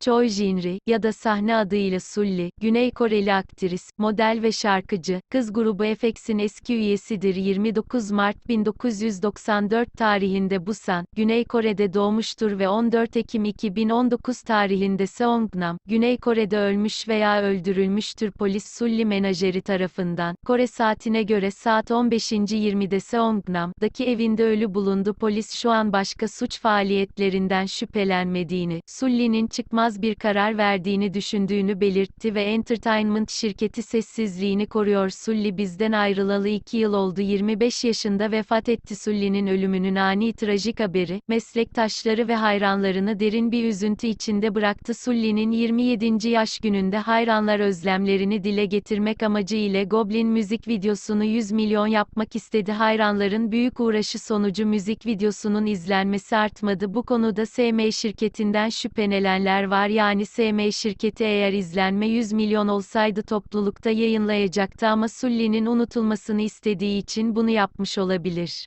Choi Jinri ya da sahne adıyla Sulli, Güney Koreli aktris, model ve şarkıcı, kız grubu FX'in eski üyesidir 29 Mart 1994 tarihinde Busan, Güney Kore'de doğmuştur ve 14 Ekim 2019 tarihinde Seongnam, Güney Kore'de ölmüş veya öldürülmüştür polis Sulli menajeri tarafından. Kore saatine göre saat 15.20'de Seongnam'daki evinde ölü bulundu polis şu an başka suç faaliyetlerinden şüphelenmediğini, Sulli'nin çıkmaz bir karar verdiğini düşündüğünü belirtti ve Entertainment şirketi sessizliğini koruyor. Sulli bizden ayrılalı 2 yıl oldu 25 yaşında vefat etti Sulli'nin ölümünün ani trajik haberi, meslektaşları ve hayranlarını derin bir üzüntü içinde bıraktı. Sulli'nin 27. yaş gününde hayranlar özlemlerini dile getirmek amacı ile Goblin müzik videosunu 100 milyon yapmak istedi. Hayranların büyük uğraşı sonucu müzik videosunun izlenmesi artmadı. Bu konuda SM şirketinden şüphelenenler var. Yani SM şirketi eğer izlenme 100 milyon olsaydı toplulukta yayınlayacaktı ama Sulli'nin unutulmasını istediği için bunu yapmış olabilir.